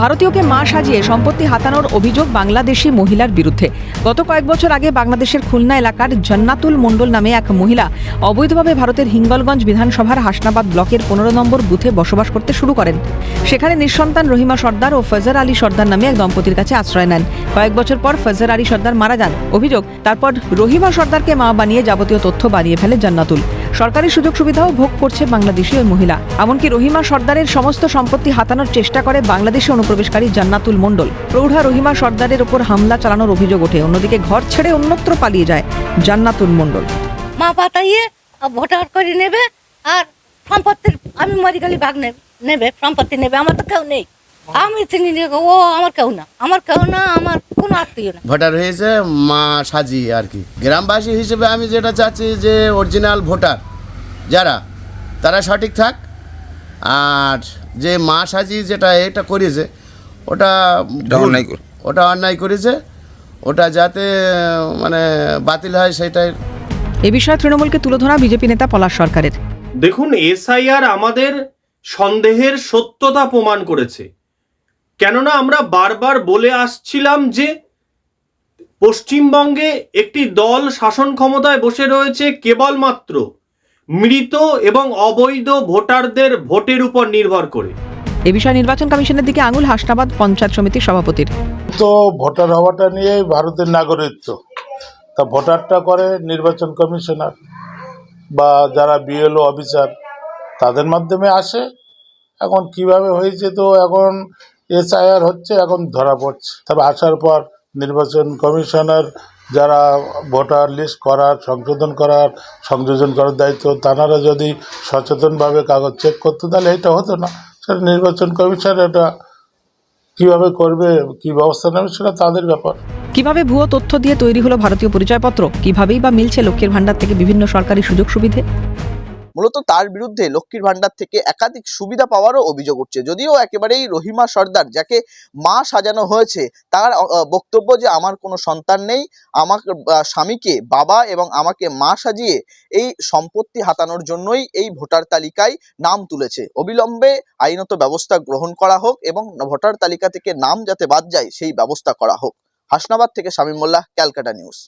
ভারতীয়কে মা সাজিয়ে সম্পত্তি হাতানোর অভিযোগ বাংলাদেশি মহিলার বিরুদ্ধে। গত কয়েক বছর আগে বাংলাদেশের খুলনা এলাকার জন্নাতুল মণ্ডল নামে এক মহিলা অবৈধভাবে ভারতের হিঙ্গলগঞ্জ বিধানসভার হাসনাবাদ ব্লকের পনেরো নম্বর বুথে বসবাস করতে শুরু করেন। সেখানে নিঃসন্তান রহিমা সর্দার ও ফজর আলী সর্দার নামে এক দম্পতির কাছে আশ্রয় নেন। কয়েক বছর পর ফজর আলী সর্দার মারা যান। অভিযোগ, তারপর রহিমা সর্দারকে মা বানিয়ে যাবতীয় তথ্য বানিয়ে ফেলে জান্নাতুল। সরকারি সুযোগ সুবিধাও ভোগ করছে বাংলাদেশি ওই মহিলা। এমনকি রহিমা সর্দারের সমস্ত সম্পত্তি হাতানোর চেষ্টা করে বাংলাদেশে অনুপ্রবেশকারী জান্নাতুল মণ্ডল। প্রৌঢ়া রহিমা সর্দারের ওপর হামলা চালানোর অভিযোগ ওঠে। অন্যদিকে ঘর ছেড়ে অন্যত্র পালিয়ে যায় জান্নাতুল মণ্ডল। মা পাতাইয়ে ভোটার করে নেবে আর সম্পত্তির আমি মরি গেলে ভাগ নেবে নেবে সম্পত্তি নেবে। আমার তো কেউ নেই। আমি চিনি নি, ও আমার কেউ না। আমার কেউ না আমার কোনো আত্মীয় না। ভোটার হয়েছে মা সাজিয়ে আর কি। গ্রামবাসী হিসেবে আমি যেটা চাচ্ছি যে অরিজিনাল ভোটার। যারা তারা সঠিক থাক। আর যে মা সাজি যেটা এটা করেছে ওটা অন্যায় ওটা অন্যায় করেছে। ওটা যাতে মানে বাতিল হয় সেটাই। এ বিষয়ে তৃণমূলকে তুলে ধরা বিজেপি নেতা পলাশ সরকারের। দেখুন এসআইআর আমাদের সন্দেহের সত্যতা প্রমাণ করেছে। কেননা আমরা বারবার বলে আসছিলাম যে পশ্চিমবঙ্গে একটি দল শাসন ক্ষমতায় বসে রয়েছে কেবলমাত্র মৃত এবং অবৈধ ভোটারদের ভোটের উপর নির্ভর করে। এ বিষয়ে নির্বাচন কমিশনের দিকে আঙুল হাসনাবাদ পঞ্চায়েত সমিতির সভাপতির। তো ভোটার হওয়াটা নিয়ে ভারতের নাগরিকত্ব। তা ভোটারটা করে নির্বাচন কমিশনার বা যারা বিএলও অফিসার তাদের মাধ্যমে আসে। এখন কীভাবে হয়েছে তো এখন এসআইআর হচ্ছে এখন ধরা পড়ছে। তবে আসার পর নির্বাচন কমিশনার যারা ভোটার লিস্ট করার, সংশোধন করার, সংযোজন করার দায়িত্ব, তারা যদি সচেতনভাবে কাগজ চেক করতো, তাহলে এটা হতো না। সেটা নির্বাচন কমিশন এটা কীভাবে করবে, কি ব্যবস্থা নেবে, সেটা তাদের ব্যাপার। কীভাবে ভুয়ো তথ্য দিয়ে তৈরি হলো ভারতীয় পরিচয়পত্র? কিভাবেই বা মিলছে লক্ষ্যের ভাণ্ডার থেকে বিভিন্ন সরকারি সুযোগ সুবিধে? মূলত তার বিরুদ্ধে লক্ষ্মীর ভান্ডার থেকে একাধিক সুবিধা পাওয়ারও অভিযোগ উঠছে। যদিও একেবারেই রহিমা সর্দার, যাকে মা সাজানো হয়েছে, তার বক্তব্য যে আমার কোনো সন্তান নেই আমার স্বামীকে বাবা এবং আমাকে মা সাজিয়ে এই সম্পত্তি হাতানোর জন্যই এই ভোটার তালিকায় নাম তুলেছে। অবিলম্বে আইনত ব্যবস্থা গ্রহণ করা হোক এবং ভোটার তালিকা থেকে নাম যাতে বাদ যায়, সেই ব্যবস্থা করা হোক। হাসনাবাদ থেকে শামীম মোল্লাহ, ক্যালকাটা নিউজ।